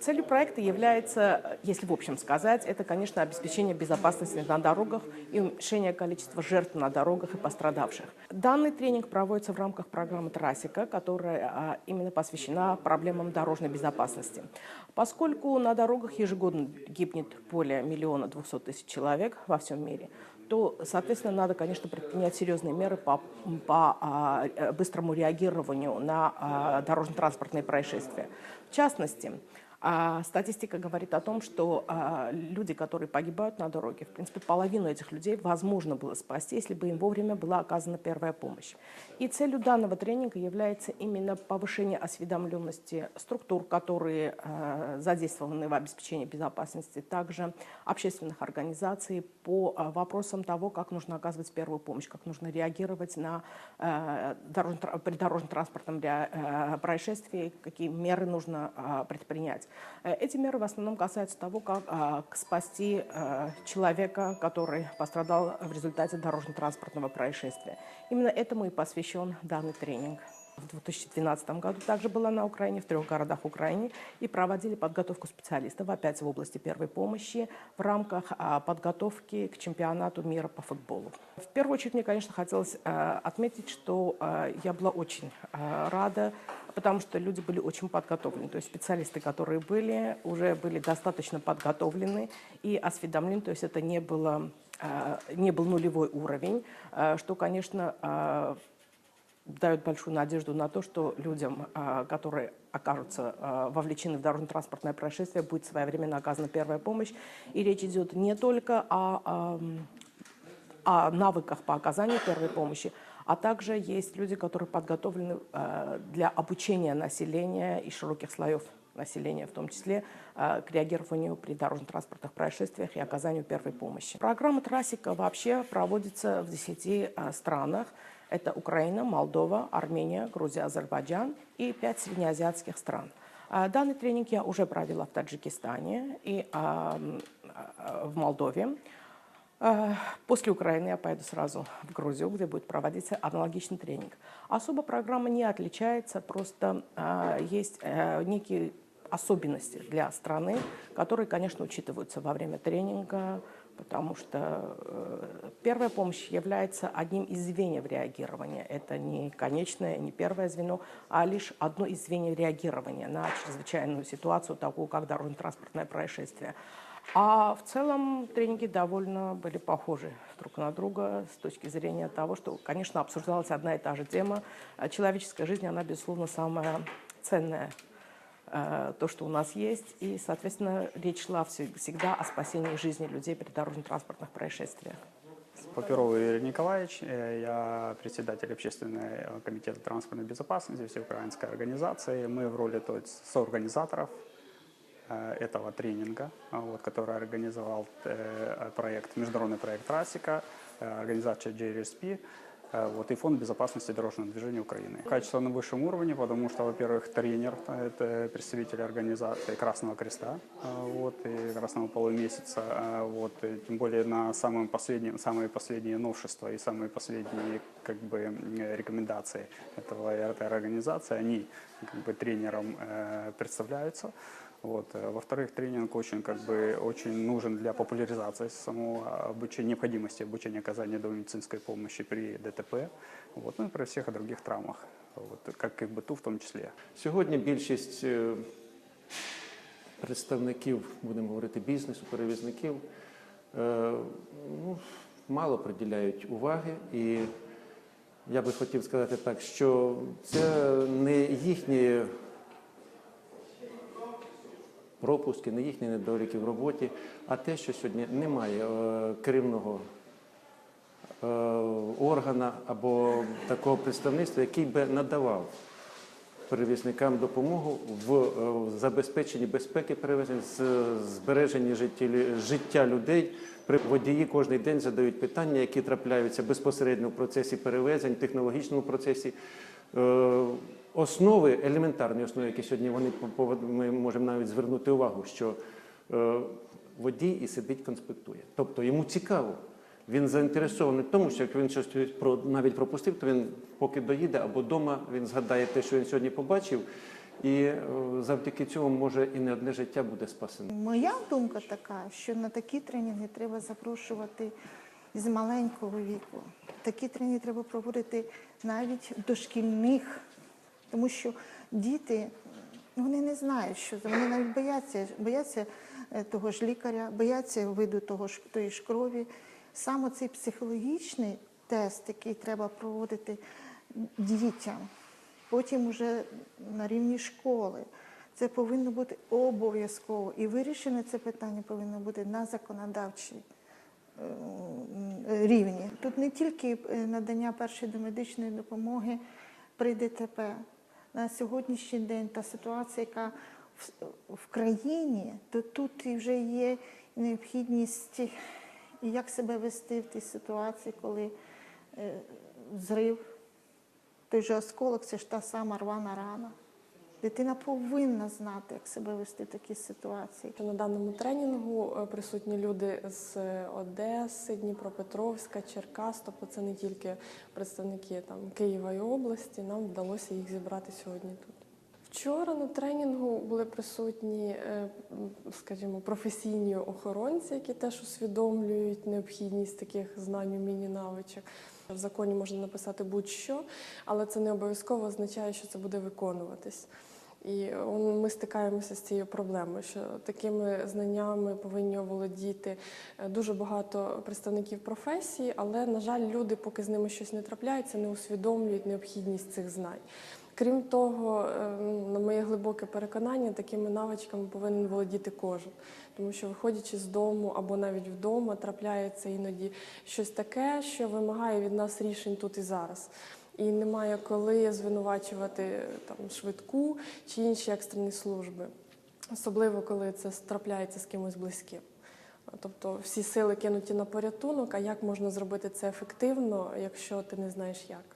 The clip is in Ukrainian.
Целью проекта является, если в общем сказать, это, конечно, обеспечение безопасности на дорогах и уменьшение количества жертв на дорогах и пострадавших. Данный тренинг проводится в рамках программы «Трассика», которая а, именно посвящена проблемам дорожной безопасности. Поскольку на дорогах ежегодно гибнет более миллиона двухсот тысяч человек во всем мире, то, соответственно, надо, конечно, предпринять серьезные меры по, по а, э, быстрому реагированию на а, дорожно-транспортные происшествия. В частности, а, статистика говорит о том, что а, люди, которые погибают на дороге, в принципе, половину этих людей возможно было спасти, если бы им вовремя была оказана первая помощь. И целью данного тренинга является именно повышение осведомленности структур, которые а, задействованы в обеспечении безопасности, также общественных организаций по а, вопросам того, как нужно оказывать первую помощь, как нужно реагировать на а, дорожно-транспортном а, происшествии, какие меры нужно а, предпринять. Э, Эти меры в основном касаются того, как а, спасти а, человека, который пострадал в результате дорожно-транспортного происшествия. Именно этому и посвящен данный тренинг. В 2012 году также была на Украине, в трех городах Украины, и проводили подготовку специалистов, опять в области первой помощи, в рамках а, подготовки к чемпионату мира по футболу. В первую очередь мне, конечно, хотелось а, отметить, что а, я была очень а, рада, потому что люди были очень подготовлены. То есть специалисты, которые были, уже были достаточно подготовлены и осведомлены. То есть это не, было, не был нулевой уровень, что, конечно, дает большую надежду на то, что людям, а, которые окажутся а, вовлечены в дорожно-транспортное происшествие, будет своевременно оказана первая помощь. И речь идет не только о, ам, о навыках по оказанию первой помощи, а также есть люди, которые подготовлены э, для обучения населения и широких слоев населения, в том числе к реагированию при дорожно-транспортных происшествиях и оказанию первой помощи. Программа «Трассика» вообще проводится в 10 э, странах. Это Украина, Молдова, Армения, Грузия, Азербайджан и 5 среднеазиатских стран. А, Данный тренинг я уже провела в Таджикистане и а, а, в Молдове. После Украины я поеду сразу в Грузию, где будет проводиться аналогичный тренинг. Особо программа не отличается, просто есть э, некие особенности для страны, которые, конечно, учитываются во время тренинга, потому что э, первая помощь является одним из звеньев реагирования. Это не конечное, не первое звено, а лишь одно из звеньев реагирования на чрезвычайную ситуацию, такую как дорожно-транспортное происшествие. А в целом тренинги довольно были похожи друг на друга с точки зрения того, что, конечно, обсуждалась одна и та же тема. Человеческая жизнь, она, безусловно, самая ценная то, что у нас есть. И, соответственно, речь шла всё- всегда о спасении жизни людей при дорожно-транспортных происшествиях. Паперов Юрий Николаевич, э, я председатель общественного комитета транспортной безопасности всеукраинской организации. Мы в роли то есть, соорганизаторов э, этого тренинга, а, вот, который организовал э, проект, международный проект Трасика, э, организация JRSP, э, вот, и Фонд безопасности дорожного движения Украины. Качество на высшем уровне, потому что, во-первых, тренер э, – это представитель организации Красного Креста э, вот, и Красного полумесяца, э, вот, и тем более на самом последнем, самые последние новшества и самые последние как бы, м, рекомендации этого, этой организации, они как бы, тренером э, представляются. Вот. э, Во-вторых, тренинг очень, как бы, очень нужен для популяризации самого обучения, необходимости обучения оказания медицинской помощи при ДТП, вот, ну и при всех других травмах, вот, как и в быту в том числе. Сьогодні більшість е, представників, будемо говорити, бізнесу, перевізників е, ну, мало приділяють уваги. І я би хотів сказати так, що це не їхні пропуски, не їхні недоліки в роботі, а те, що сьогодні немає е, керівного е, органа або такого представництва, який би надавав перевізникам допомогу в е, забезпеченні безпеки перевезень, збереженні життя людей. При водії кожен день задають питання, які трапляються безпосередньо в процесі перевезень, технологічному процесі. Основи, елементарні основи, які сьогодні вони ми можемо навіть звернути увагу, що е, водій і сидить, конспектує. Тобто йому цікаво. Він заінтересований в тому, що як він щось навіть пропустив, то він поки доїде або вдома він згадає те, що він сьогодні побачив, І е, завдяки цьому може і не одне життя буде спасено. Моя думка така, що на такі тренінги треба запрошувати з маленького віку. Такі тренінги треба проводити навіть в дошкільних, тому що діти вони не знають, що. Вони навіть бояться, бояться е, того ж лікаря, бояться виду того ж тої ж крові. Саме цей психологічний тест, який треба проводити дітям, потім уже на рівні школи. Це повинно бути обов'язково. І вирішене це питання повинно бути на законодавчій е, рівні. Тут не тільки е, надання першої домедичної допомоги при ДТП. На сьогоднішній день та ситуація, яка в, країні, то тут вже є необхідність, як себе вести в тій ситуації, коли е, зрив, той же осколок, це ж та сама рвана рана. Дитина повинна знати, як себе вести в такій ситуації. На даному тренінгу е, присутні люди з Одеси, Дніпропетровська, Черкас, тобто це не тільки представники там Києва і області. Нам вдалося їх зібрати сьогодні тут. Вчора на тренінгу були присутні, е, скажімо, професійні охоронці, які теж усвідомлюють необхідність таких знань, умінь навичок. В законі можна написати будь-що, але це не обов'язково означає, що це буде виконуватись. І ми стикаємося з цією проблемою, що такими знаннями повинні оволодіти е, дуже багато представників професії, але, на жаль, люди, поки з ними щось не трапляється, не усвідомлюють необхідність цих знань. Крім того, е, на моє глибоке переконання, такими навичками повинен володіти кожен. Тому що, виходячи з дому або навіть вдома, трапляється іноді щось таке, що вимагає від нас рішень тут і зараз. І немає коли звинувачувати там швидку чи інші екстрені служби, особливо коли це трапляється з кимось близьким. Тобто всі сили кинуті на порятунок, а як можна зробити це ефективно, якщо ти не знаєш як?